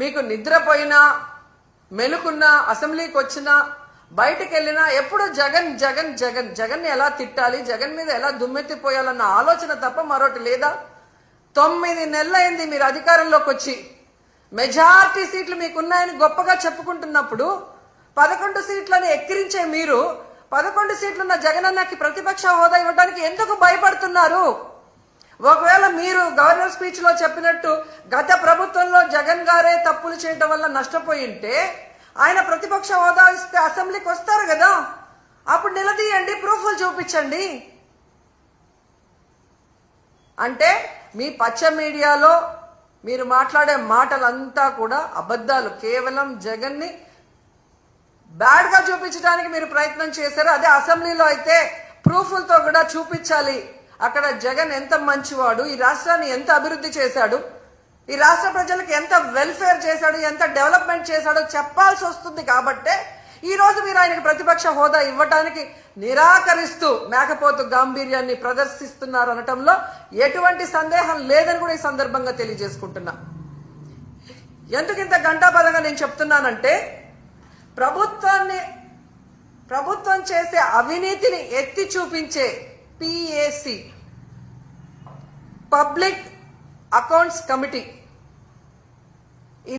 మీకు నిద్రపోయినా మెలుకున్నా అసెంబ్లీకి వచ్చినా బయటకు వెళ్ళినా ఎప్పుడు జగన్ జగన్ జగన్ జగన్ ఎలా తిట్టాలి జగన్ మీద ఎలా దుమ్మెత్తిపోయాలన్న ఆలోచన తప్ప మరొకటి లేదా? తొమ్మిది నెలలైంది మీరు అధికారంలోకి వచ్చి. మెజార్టీ సీట్లు మీకున్నాయని గొప్పగా చెప్పుకుంటున్నప్పుడు పదకొండు సీట్లను ఎక్కిరించే మీరు పదకొండు సీట్లున్న జగనన్నకి ప్రతిపక్ష హోదా ఇవ్వడానికి ఎందుకు భయపడుతున్నారు? ఒకవేళ మీరు గవర్నర్ స్పీచ్లో చెప్పినట్టు గత ప్రభుత్వంలో జగన్ గారే తప్పులు చేయడం వల్ల నష్టపోయి ఉంటే ఆయన ప్రతిపక్ష హోదా ఇస్తే అసెంబ్లీకి వస్తారు కదా. అప్పుడు నిలదీయండి ప్రూఫ్లు చూపించండి. అంటే మీ పచ్చ మీడియాలో మీరు మాట్లాడే మాటలంతా కూడా అబద్ధాలు. కేవలం జగన్ని బ్యాడ్గా చూపించడానికి మీరు ప్రయత్నం చేశారు. అదే అసెంబ్లీలో అయితే ప్రూఫ్లతో కూడా చూపించాలి. అక్కడ జగన్ ఎంత మంచివాడు ఈ రాష్ట్రాన్ని ఎంత అభివృద్ధి చేశాడు ఈ రాష్ట్ర ప్రజలకు ఎంత వెల్ఫేర్ చేశాడు ఎంత డెవలప్మెంట్ చేశాడో చెప్పాల్సి వస్తుంది కాబట్టే ఈ రోజు మీరు ఆయనకి ప్రతిపక్ష హోదా ఇవ్వటానికి నిరాకరిస్తూ మేకపోతు గాంభీర్యాన్ని ప్రదర్శిస్తున్నారు అనటంలో ఎటువంటి సందేహం లేదని కూడా ఈ సందర్భంగా తెలియజేసుకుంటున్నా. ఎందుకు ఇంత గంటాపదంగా నేను చెప్తున్నానంటే ప్రభుత్వాన్ని ప్రభుత్వం చేసే అవినీతిని ఎత్తి చూపించే పిఏసి పబ్లిక్ అకౌంట్స్ కమిటీ